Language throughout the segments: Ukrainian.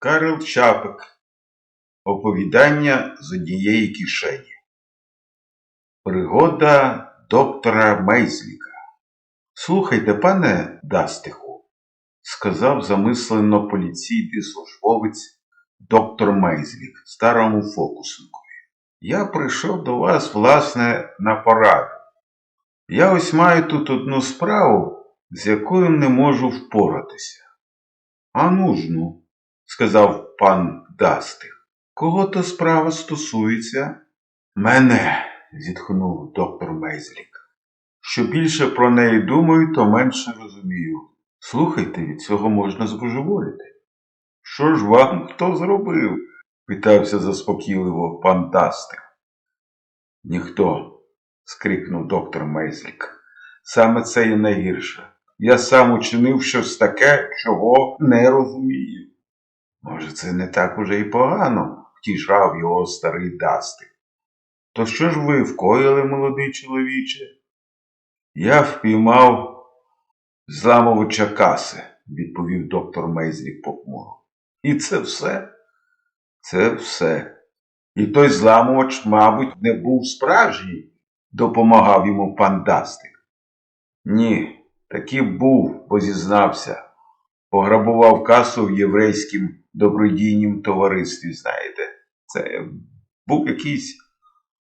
Карл Чапик. Оповідання з однієї кишені. Пригода доктора Мейзліка. Слухайте, пане Дастиху, сказав замислено поліційний службовець доктор Мейзлік старому фокусникові. Я прийшов до вас, власне, на пораду. Я ось маю тут одну справу, з якою не можу впоратися. А ну ж ну, сказав пан Дастих. Кого то справа стосується? Мене, зітхнув доктор Мейзлік. Що більше про неї думаю, то менше розумію. Слухайте, від цього можна збожеволіти. Що ж вам хто зробив? питався заспокійливо пан Дастих. Ніхто, скрикнув доктор Мейзлік. Саме це і найгірше. Я сам учинив щось таке, чого не розумію. Може, це не так уже й погано, втішав його старий Дастик. То що ж ви вкоїли, молодий чоловіче? Я впіймав зламовича каси, відповів доктор Мейзлік похмуро. І це все? Це все. І той зламувач, мабуть, не був справжній, допомагав йому пан Дастик. Ні, таки був, бо зізнався. Пограбував касу в єврейському добродійнім товаристві, знаєте. Це був якийсь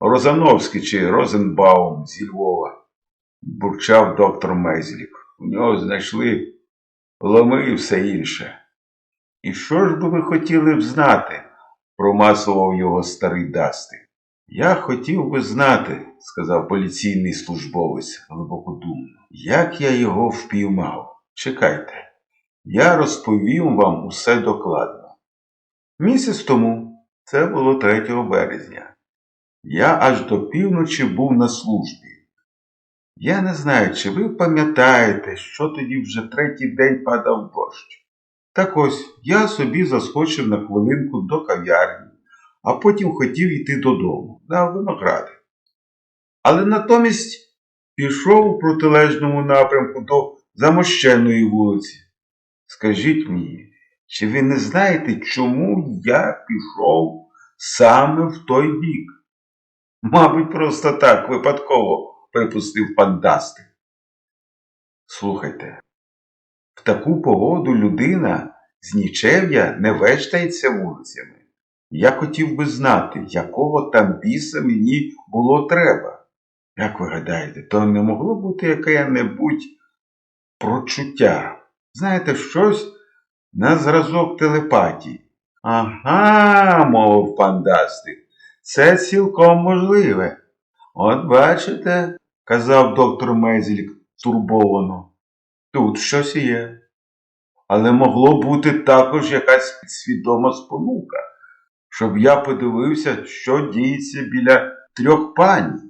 Розановський чи Розенбаум зі Львова, бурчав доктор Мезлік. У нього знайшли ломи і все інше. І що ж би ви хотіли б знати? промасував його старий Дастик. Я хотів би знати, сказав поліційний службовець глибокодумно, як я його впіймав. Чекайте, я розповім вам усе докладно. Місяць тому, це було 3 березня, я аж до півночі був на службі. Я не знаю, чи ви пам'ятаєте, що тоді вже третій день падав дощ. Так ось я собі заскочив на хвилинку до кав'ярні, а потім хотів йти додому на виногради. Але натомість пішов у протилежному напрямку до замощеної вулиці. Скажіть мені, чи ви не знаєте, чому я пішов саме в той бік? Мабуть, просто так випадково, припустив пан Дастик. Слухайте, в таку погоду людина з нічев'я не вештається вулицями. Я хотів би знати, якого там біса мені було треба. Як ви гадаєте, то не могло бути яке-небудь прочуття? Знаєте, щось на зразок телепатії. Ага, мовив пан Дастик, це цілком можливе. От бачите, казав доктор Мезлік турбовано, тут щось є. Але могло бути також якась підсвідома спонука, щоб я подивився, що діється біля трьох пані.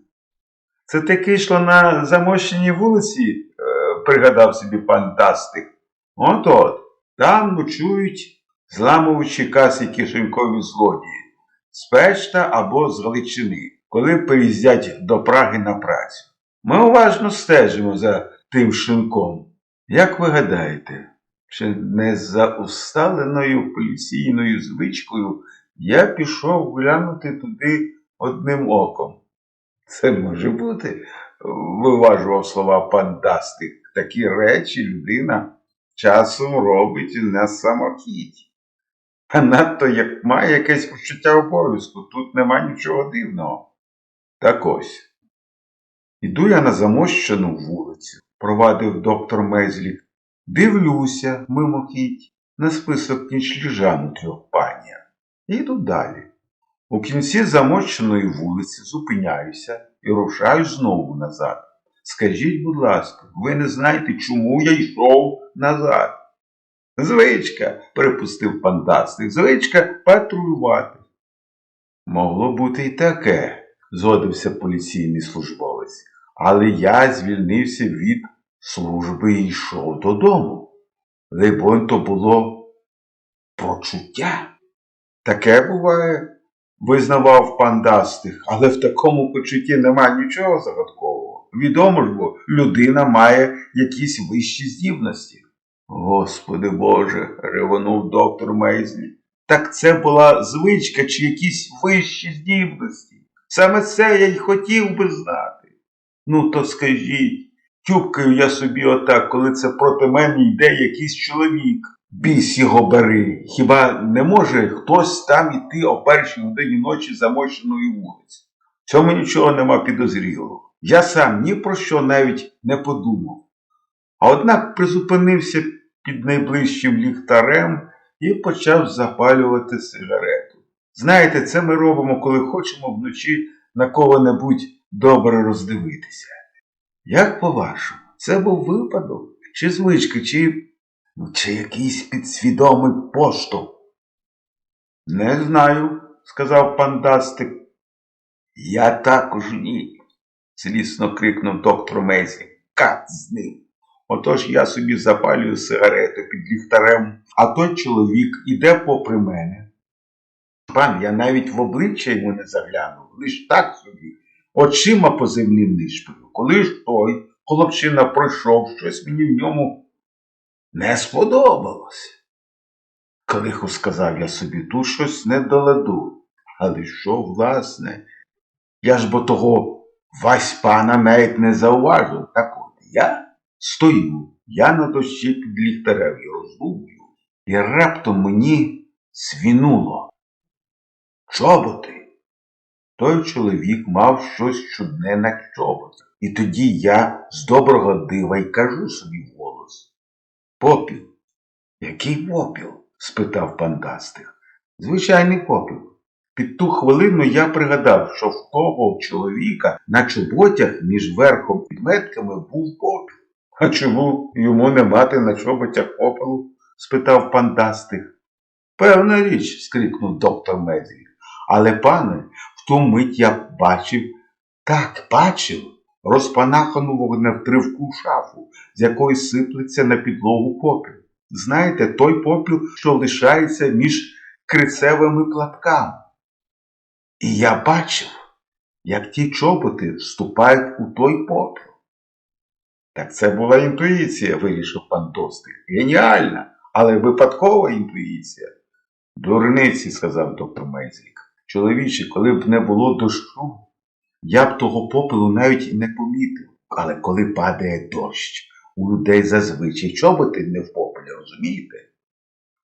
Це таки йшло на замощеній вулиці, е, пригадав собі пан Дастик. От от, там ночують зламуючи каси кишенькові злодії, з Печта або з Галичини, коли приїздять до Праги на працю. Ми уважно стежимо за тим шинком. Як ви гадаєте, чи не за усталеною поліційною звичкою я пішов глянути туди одним оком? Це може бути, виважував слова пан Дастик. Такі речі людина часом робить на самохідь. А надто як має якесь почуття обов'язку, тут нема нічого дивного. Так ось. Іду я на замощену вулицю, провадив доктор Мезлік. Дивлюся, мимохідь, на список нічліжан у трьох панія. І йду далі. У кінці замощеної вулиці зупиняюся і рушаю знову назад. Скажіть, будь ласка, ви не знаєте, чому я йшов назад? Звичка, припустив пан Дастик, звичка патрулювати. Могло бути і таке, згодився поліційний службовець, але я звільнився від служби і йшов додому. Либонь, то було прочуття. Таке буває, визнавав пан Дастих, але в такому почутті немає нічого загадкового. Відомо ж бо людина має якісь вищі здібності. Господи Боже, ревонув доктор Мейзлі. Так це була звичка чи якісь вищі здібності. Саме це я й хотів би знати. Ну, то скажіть, тюбкаю я собі отак, коли це проти мене йде якийсь чоловік. Біс його бери. Хіба не може хтось там іти о першій годині ночі замощеної вулиці? В цьому нічого нема підозрілого. Я сам ні про що навіть не подумав. А однак призупинився під найближчим ліхтарем і почав запалювати сигарету. Знаєте, це ми робимо, коли хочемо вночі на кого-небудь добре роздивитися. Як по-вашому, це був випадок? Чи звичка, чи, ну, чи якийсь підсвідомий поштовх? Не знаю, сказав пандастик. Я також ні, злісно крикнув доктор Мейзі. Кат з ним. Отож я собі запалюю сигарету під ліхтарем, а той чоловік іде попри мене. Пан, я навіть в обличчя йому не заглянув, лиш так собі, очима по землі нишпою. Коли ж той хлопчина пройшов, щось мені в ньому не сподобалось. Калиху сказав я собі, тут щось не до ладу. Але що, власне? Я ж бо того вась пана навіть не зауважив. Так от я стою, я на дощі під ліхтарем і роздумую, і раптом мені свінуло. Чоботи. Той чоловік мав щось чудне на чоботах. І тоді я з доброго дива й кажу собі вголос. Попіл. Який попіл? спитав пандастик. Звичайний попіл. Під ту хвилину я пригадав, що в того чоловіка на чоботях між верхом і метками був попіл. А чому йому не мати на чоботях попелу? спитав пандастик. Певна річ, скрикнув доктор Мезлі. Але, пане, в ту мить я бачив, так, бачив, розпанахану вогневтривку шафу, з якої сиплеться на підлогу попіл. Знаєте, той попіл, що лишається між крицевими платками. І я бачив, як ті чоботи вступають у той попіл. Так це була інтуїція, вирішив пан Достик. Геніальна, але випадкова інтуїція. Дурниці, сказав доктор Мейзлік. Чоловіче, коли б не було дощу, я б того попелу навіть не помітив. Але коли падає дощ, у людей зазвичай чоботи не в попелі, розумієте?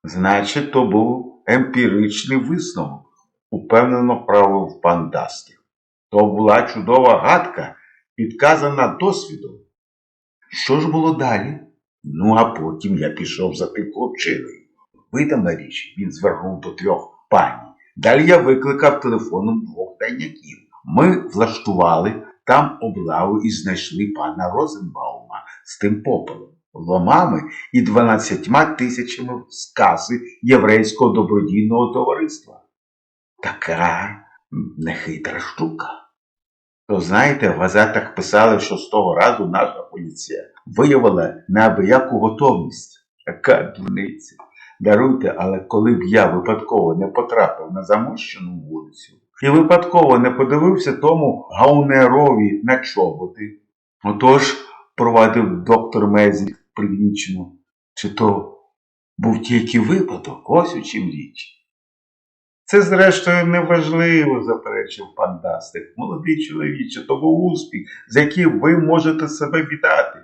Значить, то був емпіричний висновок, упевнено правив пан Дастер. То була чудова гадка, підказана досвідом. Що ж було далі? Ну, а потім я пішов за тим хлопчиною. Видана річ, він звернув до трьох пані. Далі я викликав телефоном двох тайняків. Ми влаштували там облаву і знайшли пана Розенбаума з тим попелом, ломами і дванадцятьма тисячами з каси єврейського добродійного товариства. Така нехитра штука. То знаєте, в газетах писали, що з того разу наша поліція виявила неабияку готовність. Яка дурниця. Даруйте, але коли б я випадково не потрапив на замощену вулицю і випадково не подивився тому гаунерові на чоботи, отож, провадив доктор Мезі пригнічено, чи то був тільки випадок, ось у чим річ. Це, зрештою, неважливо, заперечив пан Дастик. Молодий чоловіче, був успіх, за який ви можете себе вітати.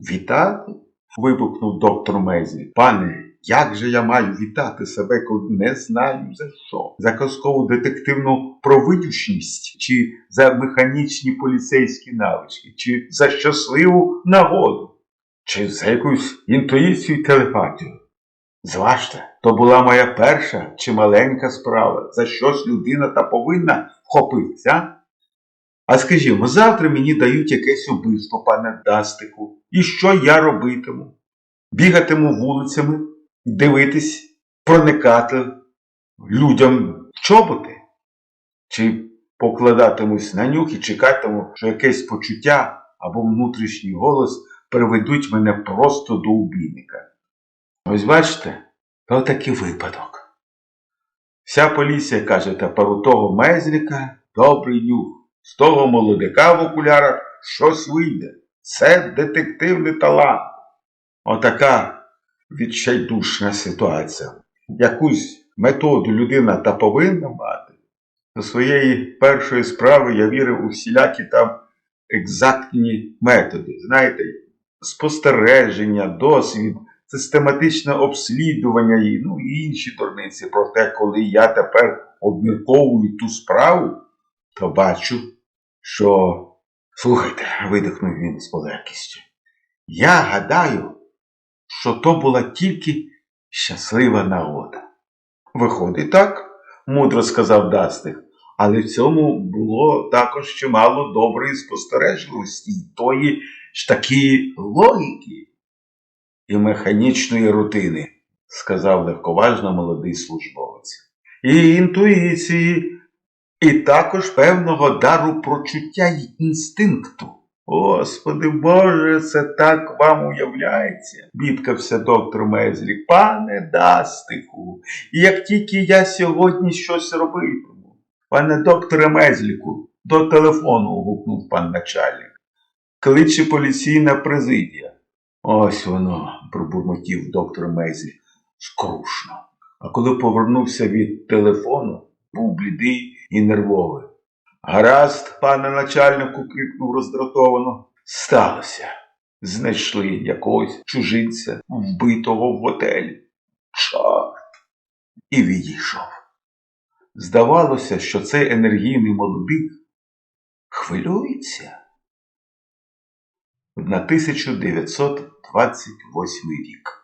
Вітати? вибухнув доктор Мезі. Пане, як же я маю вітати себе, коли не знаю за що? За казкову детективну провидючність, чи за механічні поліцейські навички, чи за щасливу нагоду, чи за якусь інтуїцію і телепатію. Зважте, то була моя перша чи маленька справа, за щось людина та повинна вхопитися. А скажімо, завтра мені дають якесь убивство, пане Дастику, і що я робитиму? Бігатиму вулицями, дивитись, проникати людям чоботи? Чи покладатимусь на нюх і чекатиму, що якесь почуття або внутрішній голос приведуть мене просто до убійника? Ось бачите, то такий випадок. Вся поліція каже тепер у того мезліка добрий нюх. З того молодика в окулярах щось вийде. Це детективний талант. Отака відчайдушна ситуація. Якусь методу людина та повинна мати. До своєї першої справи я вірив у всілякі там екзактні методи. Знаєте, спостереження, досвід, систематичне обслідування і, ну, і інші дурниці. Проте, коли я тепер обмірковую ту справу, то бачу, що. Слухайте, видихнув він з полегкістю. Я гадаю, що то була тільки щаслива нагода. Виходить так, мудро сказав Дастих, але в цьому було також чимало доброї спостережливості й тої ж таки логіки і механічної рутини, сказав легковажно молодий службовець. І інтуїції, і також певного дару прочуття й інстинкту. Господи Боже, це так вам уявляється, бідкався доктор Мезлі. Пане Дастиху, як тільки я сьогодні щось робитиму. Пане докторе Мезліку, до телефону гукнув пан начальник. Кличе поліційна президія. Ось воно, пробурмотів доктор Мезлі, скрушно. А коли повернувся від телефону, був блідий і нервовий. Гаразд, пане начальнику, крикнув роздратовано. Сталося. Знайшли якогось чужинця, вбитого в готелі. Чорт. І відійшов. Здавалося, що цей енергійний молодик хвилюється. На 1928 рік.